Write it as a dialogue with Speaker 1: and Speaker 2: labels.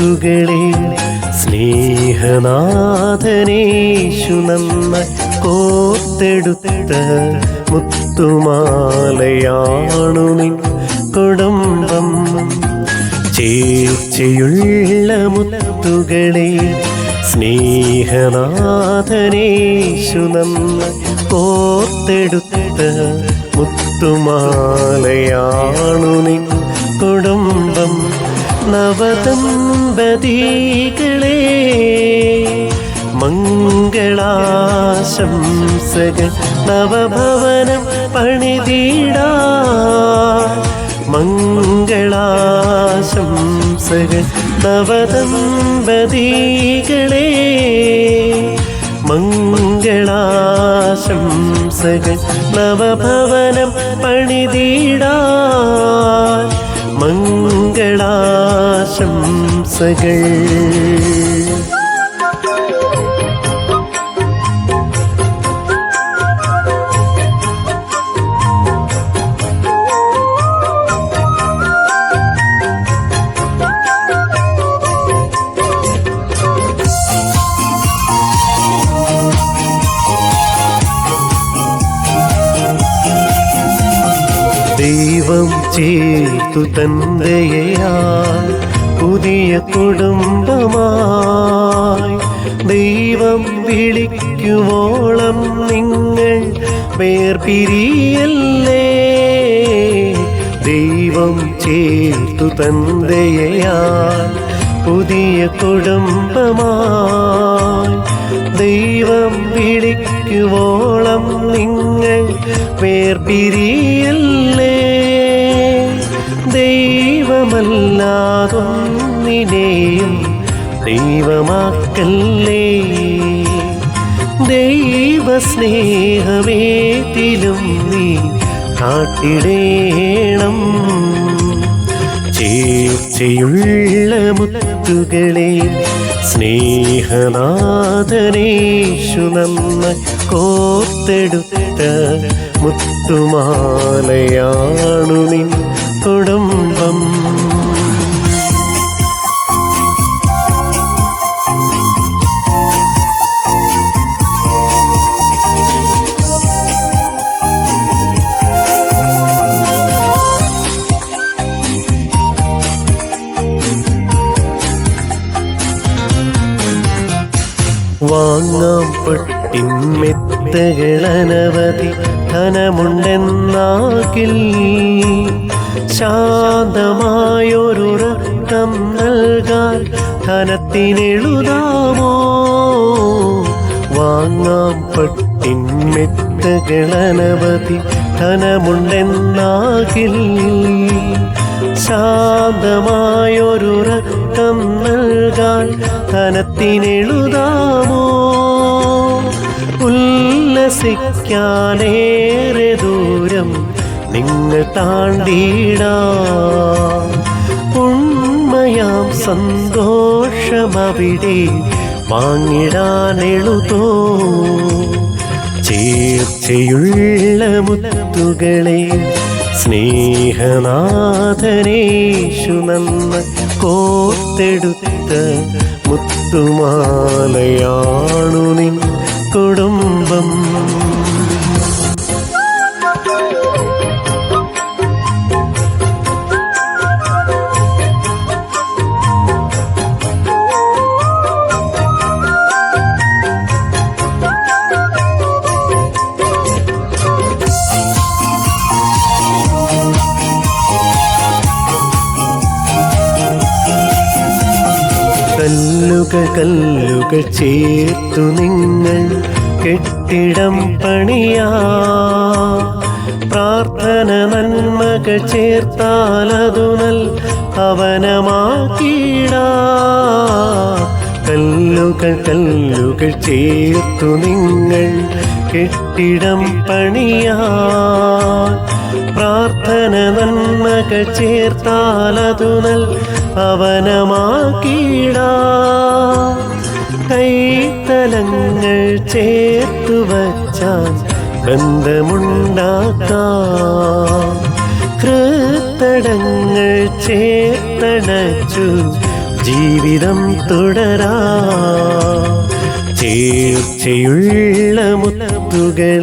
Speaker 1: മുത്തുകളെ സ്നേഹനാഥനേശു നന്ന കോർത്തെടുത്ത മുത്തുമാലയാണു നിൻ കുടുംബം. ചേർച്ചയുള്ള മുത്തുകളെ സ്നേഹനാഥനേശു നന്ന കോർത്തെടുത്ത മുത്തുമാലയാണു നിൻ കുടുംബം. നവദമ്പതികളെ മംഗളാശംസകൾ നവഭവനം പണിതീടാ. മംഗളാശംസകൾ നവദമ്പതികളെ മംഗളാശംസകൾ നവഭവനം പണിതീടാ. മംഗളാശംസകൾ ദൈവം ചേർത്തു തന്തയാ പുതിയ കുടുംബമായി ദൈവം വിളിക്കുവോളം നിങ്ങൾ വേർപിരിയല്ലേ ദൈവം ചേർത്തു തന്തയാൽ പുതിയ കുടുംബമായി ദൈവം വിളിക്കുവോളം നിങ്ങൾ വേർപിരിയല്ലേ ദൈവമല്ലാതൊന്നിനെയും ദൈവമാക്കല്ലേ? ദൈവസ്നേഹമേതിലും നീ കാട്ടിടേണം ചേർച്ചയുള്ള മുത്തുകളെ സ്നേഹനാഥനേഷു നന്ന കോർത്തെടുത്ത മുത്തുമാലയാണു നിൻ കുടുംബം. വാങ്ങാം പെട്ടിൻമെത്തകളനവധി ധനമുണ്ടെന്നാകിൽ ശാന്തമായൊരുറക്കം നൽകാൻ ധനത്തിനെഴുതാമോ? വാങ്ങാം പെട്ടിൻമെത്തകളനവധി ധനമുണ്ടെന്നാകിൽ ശാന്തമായൊരുറക്കം നൽകാൻ ധനത്തിനെഴുതാമോ? ഉല്ലസിക്കാനേറെ ദൂരം നിങ്ങൾ താണ്ടിടാ. ഉണ്മയാം സന്തോഷമവിടെ വാങ്ങിടാനെഴുതോ ചേർച്ചയുള്ള മുത്തുകളെ സ്നേഹനാഥനേഷു നന്ന കോർത്തെടുത്ത മുത്തുമാലയാണു നിൻ കുടുംബം കല്ലുകൾ കല്ലുകൾ ചേർത്തു നിങ്ങൾ കെട്ടിടം പണിയാ. പ്രാർത്ഥന നന്മകൾ ചേർത്താലതു നൽ ഭവനമാക്കിടാ കല്ലുകൾ കല്ലുകൾ ചേർത്തു നിങ്ങൾ കെട്ടിടം പണിയാ. പ്രാർത്ഥന നന്മകൾ ചേർത്താലതു നൽ ഭവനമാക്കിടാ വച്ചാൽ ബന്ധമുണ്ടാക്കാം കൃത്തജ്ഞ തടങ്ങൾ ചേർത്തണച്ചു ജീവിതം തുടരാ. ചേർച്ചയുള്ള മുത്തുകൾ